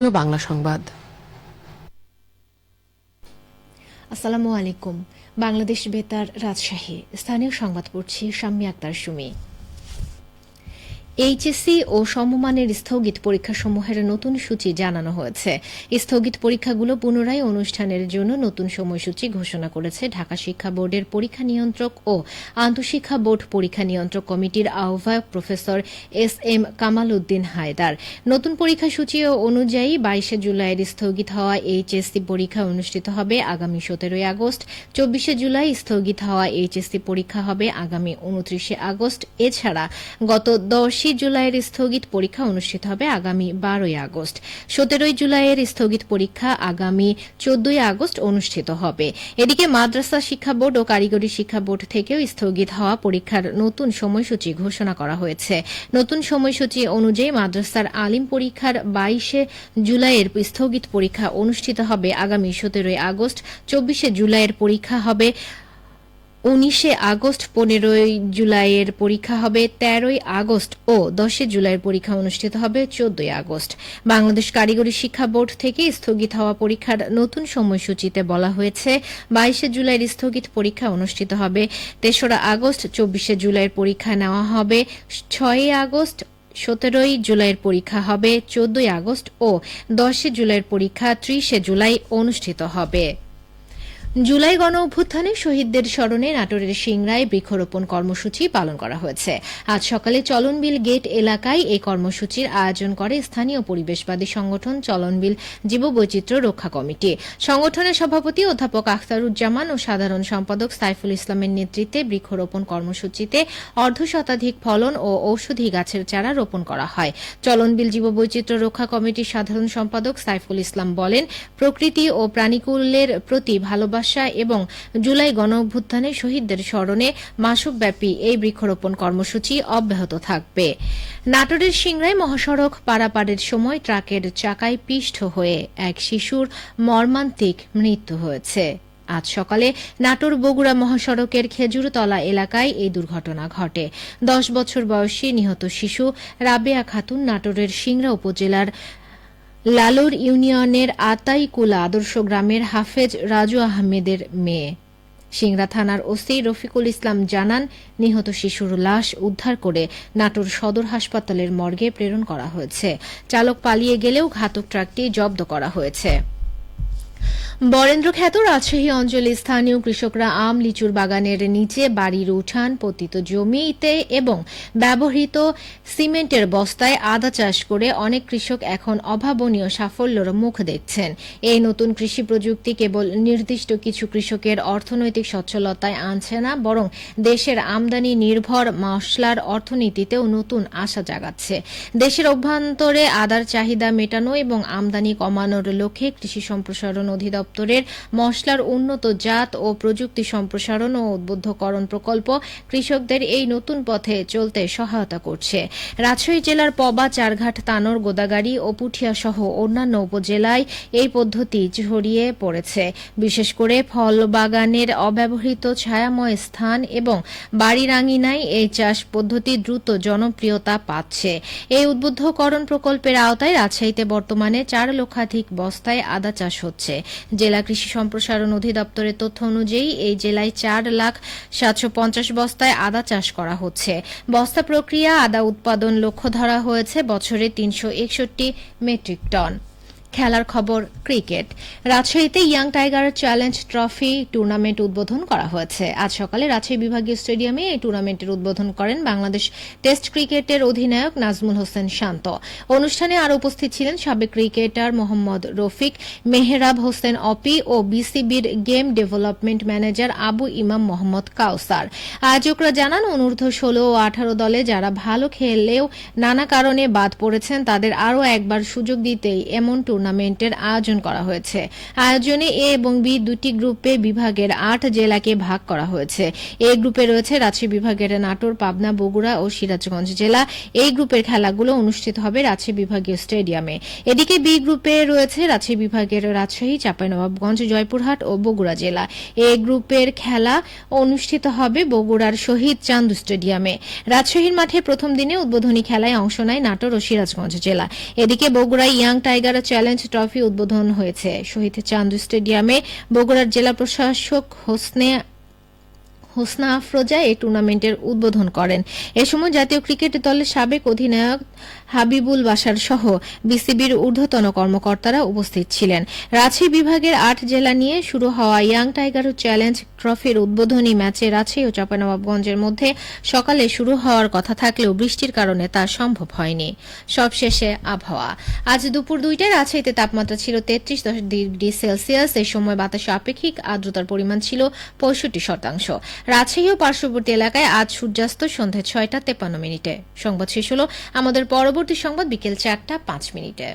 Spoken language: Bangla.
বাংলা সংবাদ। আসসালামু আলাইকুম। বাংলাদেশ বেতার রাজশাহী। স্থানীয় সংবাদ পড়ছি শাম্মী আক্তার সুমি। এইচএসসি ও সমমানের স্থগিত পরীক্ষাসমূহের নতুন সূচি জানানো হয়েছে। স্থগিত পরীক্ষাগুলো পুনরায় অনুষ্ঠানের জন্য নতুন সময়সূচি ঘোষণা করেছে ঢাকা শিক্ষা বোর্ডের পরীক্ষা নিয়ন্ত্রক ও আন্তঃশিক্ষা বোর্ড পরীক্ষা নিয়ন্ত্রক কমিটির আহ্বায়ক professor S M Kamal Uddin Haider. নতুন পরীক্ষা সূচি অনুযায়ী বাইশে জুলাইয়ের স্থগিত হওয়া এইচএসসি পরীক্ষা অনুষ্ঠিত হবে আগামী সতেরোই আগস্ট। চব্বিশে জুলাই স্থগিত হওয়া এইচএসসি পরীক্ষা হবে আগামী উনত্রিশে আগস্ট। এছাড়া গত দশই জুলাইয়ের স্থগিত পরীক্ষা অনুষ্ঠিত হবে আগামী বারোই আগস্ট। সতেরোই জুলাইয়ের স্থগিত পরীক্ষা আগামী চোদ্দই আগস্ট অনুষ্ঠিত হবে। এদিকে মাদ্রাসা শিক্ষা বোর্ড ও কারিগরি শিক্ষা বোর্ড থেকেও স্থগিত হওয়া পরীক্ষার নতুন সময়সূচি ঘোষণা করা হয়েছে। নতুন সময়সূচি অনুযায়ী মাদ্রাসার আলিম পরীক্ষার বাইশে জুলাইয়ের স্থগিত পরীক্ষা অনুষ্ঠিত হবে আগামী সতেরোই আগস্ট। চব্বিশে জুলাইয়ের পরীক্ষা হবে উনিশে আগস্ট, পনেরোই জুলাইয়ের পরীক্ষা হবে, তেরোই আগস্ট ও দশে জুলাইয়ের পরীক্ষা অনুষ্ঠিত হবে, চোদ্দই আগস্ট। বাংলাদেশ কারিগরি শিক্ষা বোর্ড থেকে স্থগিত হওয়া পরীক্ষার নতুন সময়সূচিতে বলা হয়েছে, বাইশে জুলাইয়ের স্থগিত পরীক্ষা অনুষ্ঠিত হবে, তেসরা আগস্ট, চব্বিশে জুলাইয়ের পরীক্ষা নেওয়া হবে, ছয়ই আগস্ট, সতেরোই জুলাইয়ের পরীক্ষা হবে, চোদ্দই আগস্ট ও দশে জুলাইয়ের পরীক্ষা ত্রিশে জুলাই অনুষ্ঠিত হবে। জুলাই গণ অভ্যুত্থানে শহীদদের স্মরণে নাটোরের সিংরায় বৃক্ষরোপণ কর্মসূচি পালন করা হয়েছে। আজ সকালে চলনবিল গেট এলাকায় এই কর্মসূচির আয়োজন করে স্থানীয় পরিবেশবাদী সংগঠন চলনবিল জীববৈচিত্র্য রক্ষা কমিটি। সংগঠনের সভাপতি অধ্যাপক আখতারুজ্জামান ও সাধারণ সম্পাদক সাইফুল ইসলামের নেতৃত্বে বৃক্ষরোপণ কর্মসূচিতে অর্ধ শতাধিক ফলন ও ঔষধি গাছের চারা রোপণ করা হয়। চলনবিল জীববৈচিত্র্য রক্ষা কমিটির সাধারণ সম্পাদক সাইফুল ইসলাম বলেন, প্রকৃতি ও প্রাণীকুলের প্রতি ভালোবাসা এবং জুলাই গণ অভ্যুত্থানে শহীদদের স্মরণে মাসব্যাপী এই বৃক্ষরোপণ কর্মসূচি অব্যাহত থাকবে। নাটোরের সিংড়ায় মহাসড়ক পারাপারের সময় ট্রাকের চাকায় পিষ্ট হয়ে এক শিশুর মর্মান্তিক মৃত্যু হয়েছে। আজ সকালে নাটোর বগুড়া মহাসড়কের খেজুরতলা এলাকায় এই দুর্ঘটনা ঘটে। দশ বছর বয়সী নিহত শিশু রাবেয়া খাতুন নাটোরের সিংড়া উপজেলার লালুর ইউনিয়নের আতাইকুলা আদর্শ গ্রামের হাফেজ রাজু আহমেদের মেয়ে। সিংরা থানার ওসি রফিকুল ইসলাম জানান, নিহত শিশুর লাশ উদ্ধার করে নাটোর সদর হাসপাতালের মর্গে প্রেরণ করা হয়েছে। চালক পালিয়ে গেলেও ঘাতক ট্রাকটি জব্দ করা হয়েছে। বরেন্দ্র খ্যাত রাজশাহী অঞ্চলে স্থানীয় কৃষকরা আম, লিচুর বাগানের নিচে বাড়ির উঠান, পতিত জমিতে এবং ব্যবহৃত সিমেন্টের বস্তায় আদা চাষ করে অনেক কৃষক এখন অভাবনীয় সাফল্যের মুখ দেখছেন। এই নতুন কৃষি প্রযুক্তি কেবল নির্দিষ্ট কিছু কৃষকের অর্থনৈতিক সচ্ছলতায় আনছে না, বরং দেশের আমদানি নির্ভর মশলার অর্থনীতিতেও নতুন আশা জাগাচ্ছে। দেশের অভ্যন্তরে আদার চাহিদা মেটানো এবং আমদানি কমানোর লক্ষ্যে কৃষি সম্প্রসারণ অধিদপ্তরের মশলার উন্নত জাত ও প্রযুক্তি সম্প্রসারণ ও উদ্বুদ্ধকরণ প্রকল্প কৃষকদের এই নতুন পথে চলতে সহায়তা করছে। রাজশাহী জেলার পবা, চারঘাট, তানোর, গোদাগাড়ি ও পুঠিয়া সহ অন্যান্য উপজেলায় এই পদ্ধতি ছড়িয়ে পড়েছে। বিশেষ করে ফল বাগানের অব্যবহৃত ছায়াময় স্থান এবং বাড়ির আঙিনায় এই চাষ পদ্ধতি দ্রুত জনপ্রিয়তা পাচ্ছে। এই উদ্বুদ্ধকরণ প্রকল্পের আওতায় রাজশাহীতে বর্তমানে চার লক্ষাধিক বস্তায় আদা চাষ হচ্ছে। জেলা কৃষি সম্প্রসারণ অধিদপ্তরের তথ্য অনুযায়ী এই জেলায় চার লাখ সাতশো পঞ্চাশ বস্তায় আদা চাষ করা হচ্ছে। বস্তা প্রক্রিয়া, আদা উৎপাদন লক্ষ্য ধরা হয়েছে বছরে তিনশো একষট্টি মেট্রিক টন। খেলার খবর, ক্রিকেট। রাজশাহীতে young tiger challenge trophy tournament উদ্বোধন করা হয়েছে। আজ সকালে রাজশাহী বিভাগীয় স্টেডিয়ামে এই টুর্নামেন্টের উদ্বোধন করেন বাংলাদেশ টেস্ট ক্রিকেটের অধিনায়ক নাজমুল হোসেন শান্ত। অনুষ্ঠানে আরও উপস্থিত ছিলেন সাবেক ক্রিকেটার মোহাম্মদ রফিক, মেহরাব হোসেন অপি ও বিসিবির গেম ডেভেলপমেন্ট ম্যানেজার আবু ইমাম মোহাম্মদ কাউসার। আয়োজকরা জানান, অনূর্ধ্ব ষোলো ও আঠারো দলে যারা ভালো খেললেও নানা কারণে বাদ পড়েছেন, তাদের আরও একবার সুযোগ দিতেই এমন টুর্নামেন্টের আয়োজন করা হয়েছে। আয়োজনে এ এবং বি দুটি গ্রুপে বিভাগের আট জেলাকে ভাগ করা হয়েছে। এ গ্রুপে রয়েছে রাজশাহী বিভাগের নাটোর, পাবনা, বগুড়া ও সিরাজগঞ্জ জেলা। এই গ্রুপের খেলাগুলো অনুষ্ঠিত হবে রাজশাহী বিভাগীয় স্টেডিয়ামে। এদিকে বি গ্রুপে রয়েছে রাজশাহী বিভাগের রাজশাহী, চাঁপাইনবাবগঞ্জ, জয়পুরহাট ও বগুড়া জেলা। এ গ্রুপের খেলা অনুষ্ঠিত হবে বগুড়ার শহীদ চান্দু স্টেডিয়ামে। রাজশাহীর মাঠে প্রথম দিনে উদ্বোধনী খেলায় অংশ নেয় নাটোর ও সিরাজগঞ্জ জেলা। এদিকে বগুড়ায় young tiger challenge challenge trophy উদ্বোধন হয়েছে। শহীদ চান্দু স্টেডিয়ামে বগুড়ার জেলা প্রশাসক হোসনে হোসনা আফরোজা এই টুর্নামেন্টের উদ্বোধন করেন। এ সময় জাতীয় ক্রিকেট দলের সাবেক অধিনায়ক হাবিবুল বাশার সহ বিসিবির ঊর্ধ্বতন কর্মকর্তারা উপস্থিত ছিলেন। রাজশাহী বিভাগের আট জেলা নিয়ে শুরু হওয়া ইয়াং টাইগার চ্যালেঞ্জ ট্রফির উদ্বোধনী ম্যাচে রাজশাহী ও চাঁপানবাবগঞ্জের মধ্যে সকালে শুরু হওয়ার কথা থাকলেও বৃষ্টির কারণে তা সম্ভব হয়নি। সবশেষে আবহাওয়া। আজ দুপুর দুইটায় রাজশাহীতে তাপমাত্রা ছিল তেত্রিশ দশ ডিগ্রি সেলসিয়াস। এই সময় বাতাসে আপেক্ষিক আর্দ্রতার পরিমাণ ছিল পঁয়ষট্টি শতাংশ। রাজশাহী ও পার্শ্ববর্তী এলাকায় আজ সূর্যাস্ত সন্ধ্যা ছয়টা তেপান্ন মিনিটে। সংবাদ শেষ হল আমাদের পরবর্তী সংবাদ বিকেল চারটা পাঁচ মিনিটে।